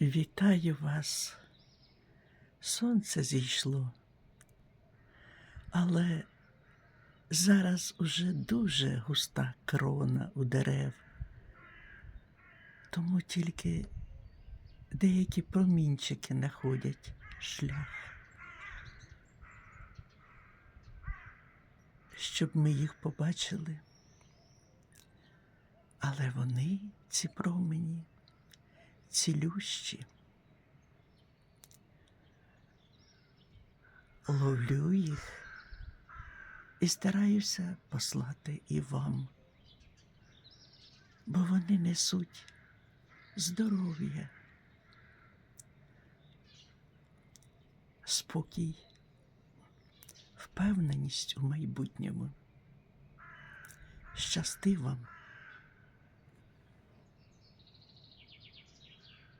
Вітаю вас. Сонце зійшло, але зараз уже дуже густа крона у дерев, тому тільки деякі промінчики находять шлях. Щоб ми їх побачили. Але вони, ці промені, цілющі. Ловлю їх і стараюся послати і вам, бо вони несуть здоров'я, спокій, впевненість у майбутньому. Щасти вам!